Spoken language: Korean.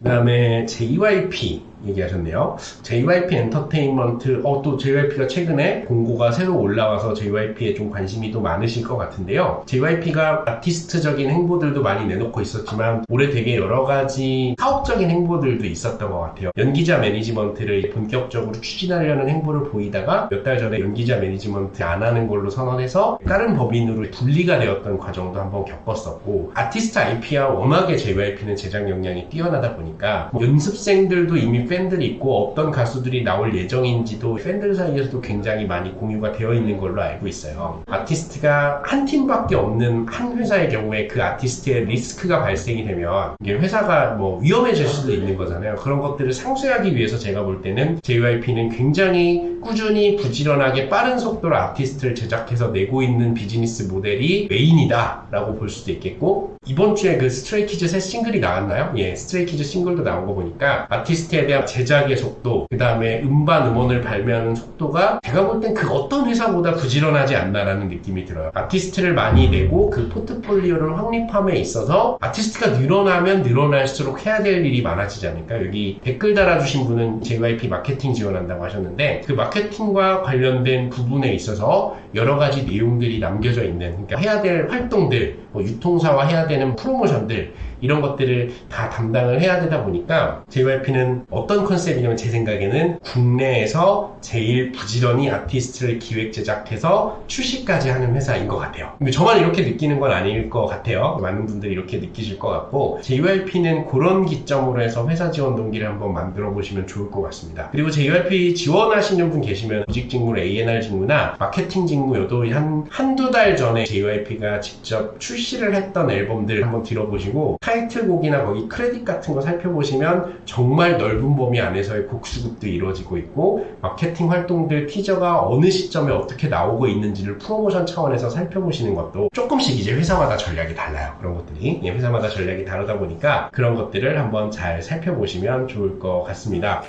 그 다음에 JYP 얘기하셨네요. JYP 엔터테인먼트, 어, 또 JYP가 최근에 공고가 새로 올라와서 JYP에 좀 관심이 또 많으실 것 같은데요. JYP가 아티스트적인 행보들도 많이 내놓고 있었지만 올해 되게 여러 가지 사업적인 행보들도 있었던 것 같아요. 연기자 매니지먼트를 본격적으로 추진하려는 행보를 보이다가 몇 달 전에 연기자 매니지먼트 안 하는 걸로 선언해서 다른 법인으로 분리가 되었던 과정도 한번 겪었었고 아티스트 IP와 워낙에 JYP는 제작 역량이 뛰어나다 보니 까 뭐 연습생들도 이미 팬들이 있고 어떤 가수들이 나올 예정인지도 팬들 사이에서도 굉장히 많이 공유가 되어 있는 걸로 알고 있어요. 아티스트가 한 팀밖에 없는 한 회사의 경우에 그 아티스트의 리스크가 발생이 되면 이게 회사가 뭐 위험해질 수도 있는 거잖아요. 그런 것들을 상쇄하기 위해서 제가 볼 때는 JYP는 굉장히 꾸준히 부지런하게 빠른 속도로 아티스트를 제작해서 내고 있는 비즈니스 모델이 메인이다라고 볼 수도 있겠고 이번 주에 그 스트레이키즈 새 싱글이 나왔나요? 예, 스트레이키즈 싱글 도 나온 거 보니까 아티스트에 대한 제작의 속도, 그 다음에 음반 음원을 발매하는 속도가 제가 볼 땐 그 어떤 회사보다 부지런하지 않나라는 느낌이 들어요. 아티스트를 많이 내고 그 포트폴리오를 확립함에 있어서 아티스트가 늘어나면 늘어날수록 해야 될 일이 많아지지 않을까? 여기 댓글 달아주신 분은 JYP 마케팅 지원한다고 하셨는데 그 마케팅과 관련된 부분에 있어서 여러 가지 내용들이 남겨져 있는 그러니까 해야 될 활동들, 뭐 유통사와 해야 되는 프로모션들 이런 것들을 다 담당을 해야 되다 보니까 JYP는 어떤 컨셉이냐면 제 생각에는 국내에서 제일 부지런히 아티스트를 기획 제작해서 출시까지 하는 회사인 것 같아요. 근데 저만 이렇게 느끼는 건 아닐 것 같아요. 많은 분들이 이렇게 느끼실 것 같고 JYP는 그런 기점으로 해서 회사 지원 동기를 한번 만들어 보시면 좋을 것 같습니다. 그리고 JYP 지원하시는 분 계시면 조직 직무, A&R 직무나 마케팅 직무여도 한 한두 달 전에 JYP가 직접 출시를 했던 앨범들 한번 들어보시고 타이틀곡이나 거기 크레딧 같은 거 살펴보시면 정말 넓은 범위 안에서의 곡 수급도 이루어지고 있고 마케팅 활동들 티저가 어느 시점에 어떻게 나오고 있는지를 프로모션 차원에서 살펴보시는 것도 조금씩 이제 회사마다 전략이 달라요. 그런 것들이 예, 회사마다 전략이 다르다 보니까 그런 것들을 한번 잘 살펴보시면 좋을 것 같습니다.